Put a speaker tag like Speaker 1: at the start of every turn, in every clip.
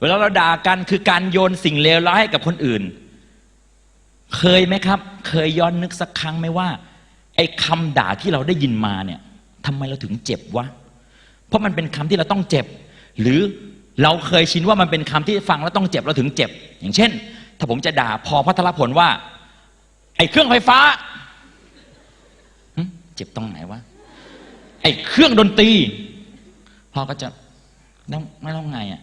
Speaker 1: เวลาเราด่ากันคือการโยนสิ่งเลวร้ายให้กับคนอื่น เคยไหมครับ เคยย้อนนึกสักครั้งไหมว่า ไอ้คำด่าที่เราได้ยินมาเนี่ยทำไมเราถึงเจ็บวะ เพราะมันเป็นคำที่เราต้องเจ็บ หรือเราเคยชินว่ามันเป็นคำที่ฟังแล้วต้องเจ็บเราถึงเจ็บ อย่างเช่น ถ้าผมจะด่าพอพัทรพลว่า ไอ้เครื่องไฟฟ้าเจ็บตรงไหนวะไอ้เครื่องดนตรีพ่อก็จะต้องไม่ต้องไงอะ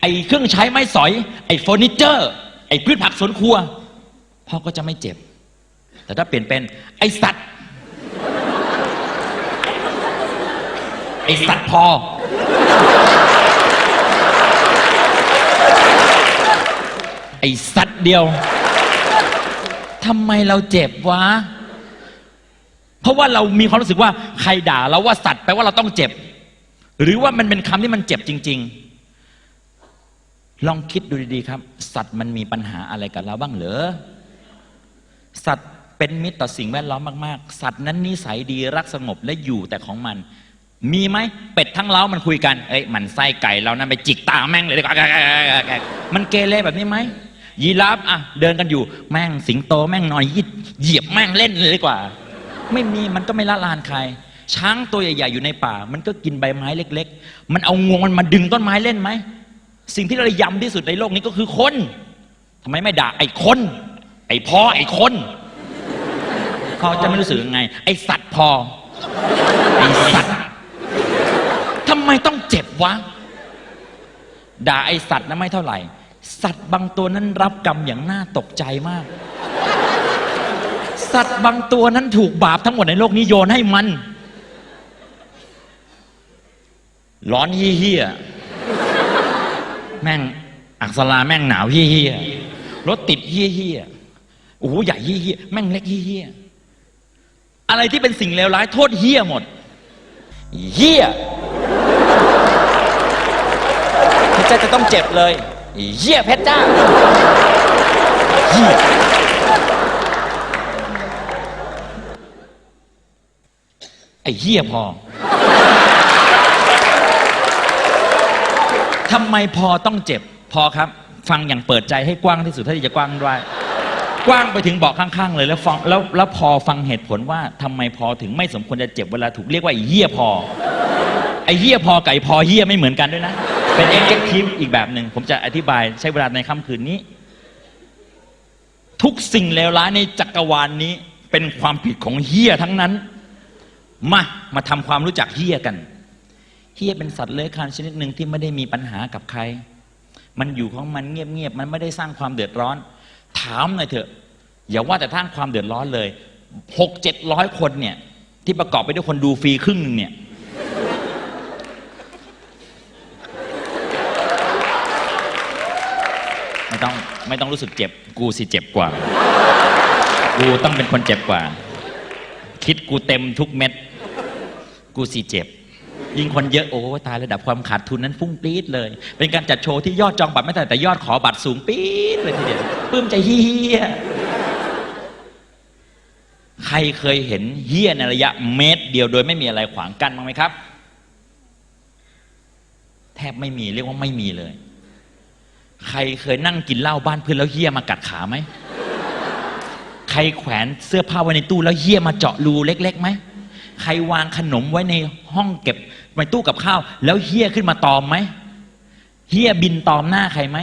Speaker 1: ไอ้เครื่องใช้ไม้สอย ไอ้เฟอร์นิเจอร์ ไอ้พืชผักสวนครัว พ่อก็จะไม่เจ็บ แต่ถ้าเปลี่ยนเป็นไอ้สัตว์ ไอ้สัตว์พอ ไอ้สัตว์เดียวทำไมเราเจ็บวะ เพราะว่าเรามีความรู้สึกว่าใครด่าเราว่าสัตว์แปลว่าเราต้องเจ็บ หรือว่ามันเป็นคำที่มันเจ็บจริง ๆ ลองคิดดูดีๆครับ สัตว์มันมีปัญหาอะไรกับเราบ้างเหรอสัตว์เป็นมิตรต่อสิ่งแวดล้อมมากๆ สัตว์นั้นนิสัยดีรักสงบและอยู่แต่ของมัน มีไหมเป็ดทั้งเล้ามันคุยกันเอ้ยมันไส้ไก่เรานั้นไปจิกตาแม่งเลยดีกว่ามันเกเรแบบนี้ไหมยีราฟอะเดินกันอยู่แม่งสิงโตแม่งนอนยิดเหยียบแม่งเล่นเลยดีกว่า ไม่มีมันก็ไม่ละลานใคร ช้างตัวใหญ่ๆอยู่ในป่า มันก็กินใบไม้เล็ก ๆ มันเอางวงมันมาดึงต้นไม้เล่นไหม สิ่งที่เรายำที่สุดในโลกนี้ก็คือคนทำไมไม่ด่าไอ้คน ไอ้พอไอ้คนเขาจะไม่รู้สึกยังไง ไอ้สัตว์พอ ไอ้สัตว์ทำไมต้องเจ็บวะ ด่าไอ้สัตว์นะไม่เท่าไหร่ สัตว์บางตัวนั้นรับกรรมอย่างน่าตกใจมาก สัตว์บางตัวนั้นถูกบาปทั้งหมดในโลกนี้โยนให้มัน ร้อนเฮี้ยๆ แม่งอักษราแม่งหนาวเฮี้ยรถติดเฮี้ยโอ้โหใหญ่เฮี้ยแม่งเล็กเฮี้ยอะไรที่เป็นสิ่งเลวร้ายโทษเฮี้ยหมดเฮี้ยเพชรจ้าจะต้องเจ็บเลยเฮี้ยเพชรจ้าเฮี้ยไอ้เหี้ยพอ ทำไมพอต้องเจ็บพอครับ ฟังอย่างเปิดใจให้กว้างที่สุดเท่าที่จะกว้างได้กว้างไปถึงเบาะข้างๆ เลยแล้วฟังแล้วแล้วพอฟังเหตุผลว่าทำไมพอถึงไม่สมควรจะเจ็บเวลาถูกเรียกว่าเหี้ยพอไอเหี้ยพอไก่พอเหี้ยไม่เหมือนกันด้วยนะ เป็น adjective อีกแบบหนึ่งผมจะอธิบายใช้เวลาในค่ำคืนนี้ ทุกสิ่งเลวร้ายในจักรวาลนนี้เป็นความผิดของเหี้ยทั้งนั้น มามาทำความรู้จักเฮี้ยกัน เฮี้ยเป็นสัตว์เลื้อยคลานชนิดหนึ่งที่ไม่ได้มีปัญหากับใคร มันอยู่ของมันเงียบๆ มันไม่ได้สร้างความเดือดร้อน ถามหน่อยเถอะ อย่าว่าแต่สร้างความเดือดร้อนเลยหกเจ็ดร้อยคนเนี่ย ที่ประกอบไปด้วยคนดูฟรีครึ่งหนึ่งเนี่ย ไม่ต้องไม่ต้องรู้สึกเจ็บ กูสิเจ็บกว่า กูต้องเป็นคนเจ็บกว่า คิดกูเต็มทุกเม็ด กูสิเจ็บ ยิ่งคนเยอะโอ้ตายระดับความขาดทุนนั้นฟุ้งปี๊ดเลย เป็นการจัดโชว์ที่ยอดจองบัตรไม่แต่แต่ยอดขอบัตรสูงปี๊ดเลยทีเดียวปลื้มใจเฮี้ยใครเคยเห็นเฮี้ยในระยะเมตร เดียวโดยไม่มีอะไรขวางกั้นบ้างไหมครับ แทบไม่มีเรียกว่าไม่มีเลย ใครเคยนั่งกินเหล้าบ้านเพื่อนแล้วเฮี้ยมากัดขาไหมใครแขวนเสื้อผ้าไว้ในตู้แล้วเฮี้ยมาเจาะรูเล็กๆไหม ใครวางขนมไว้ในห้องเก็บในตู้กับข้าว แล้วเฮี้ยขึ้นมาตอมไหมเฮี้ยบินตอมหน้าใครไหม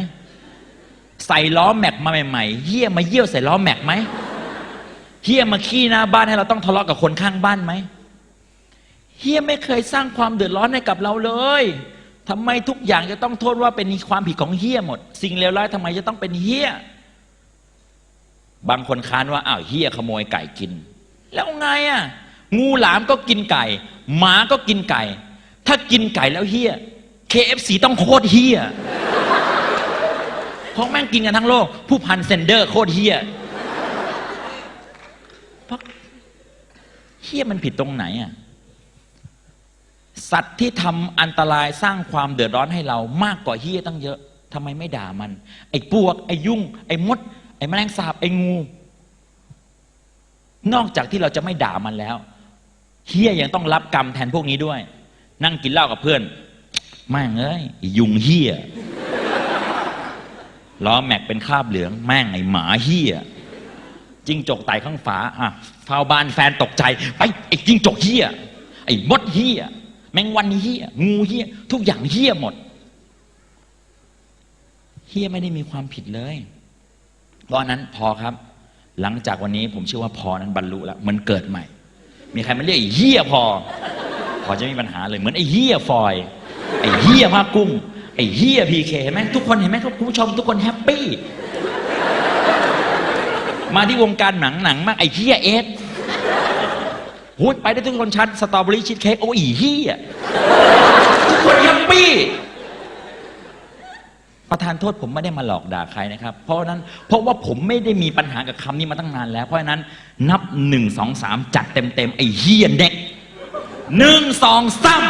Speaker 1: ใส่ล้อแม็กมาใหม่ๆเฮี้ยมาเยี่ยวใส่ล้อแม็กไหมเฮี้ยมาขี้หน้าบ้านให้เราต้องทะเลาะกับคนข้างบ้านไหมเฮี้ยไม่เคยสร้างความเดือดร้อนให้กับเราเลยทำไมทุกอย่างจะต้องโทษว่าเป็นความผิดของเฮี้ยหมด สิ่งเลวร้ายทำไมจะต้องเป็นเฮี้ยบางคนค้านว่าอ้าวเฮียขโมยไก่กิน แล้วไงอะ งูหลามก็กินไก่ หมาก็กินไก่ ถ้ากินไก่แล้วเฮีย KFC ต้องโคตรเฮียเพราะแม่งกินกันทั้งโลก ผู้พันเซนเดอร์โคตรเฮียเพราะเฮียมันผิดตรงไหนอะสัตว์ที่ทำอันตรายสร้างความเดือดร้อนให้เรามากกว่าเฮียตั้งเยอะทำไมไม่ด่ามัน ไอ้ปวก ไอ้ยุ่ง ไอ้มด ไอ้แมลงสาบ ไอ้งู นอกจากที่เราจะไม่ด่ามันแล้ว เฮียยังต้องรับกรรมแทนพวกนี้ด้วย นั่งกินเหล้ากับเพื่อนแม่งเอ้ยยุงเฮียล้อแม็กเป็นคราบเหลือง แม่งไอหมาเฮียจิ้งจกไต่ข้างฝาอะฟาวบานแฟนตกใจไปไอ้จิ้งจกเฮียไอ้มดเฮียแมงวันเฮียงูเฮียทุกอย่างเฮียหมดเฮียไม่ได้มีความผิดเลยเพราะนั้นพอครับ หลังจากวันนี้ผมเชื่อว่าพอนั้นบรรลุแล้วมันเกิดใหม่ มีใครมาเรียกไอ้เฮียพอ พอจะไม่มีปัญหาเลยเหมือนไอ้เฮียฟอย ไอ้เฮียภาคกุ้ง ไอ้เฮียพีเคเห็นไหมทุกคนเห็นไหมครับคุณผู้ชม ทุกคนแฮปปี้ มาที่วงการหนังหนังมากไอ้เฮียเอสหูยไปได้ทุกคนชัดสตรอเบอรี่ชีสเค้กโอ้ยเฮียทุกคนแฮปปี้ ประธานโทษผมไม่ได้มาหลอกด่าใครนะครับ เพราะนั้นเพราะว่าผมไม่ได้มีปัญหากับคำนี้มาตั้งนานแล้ว เพราะฉะนั้นนับหนึ่งสองสามจัดเต็มเต็มไอ้เฮียเด็กหนึ่งสองสาม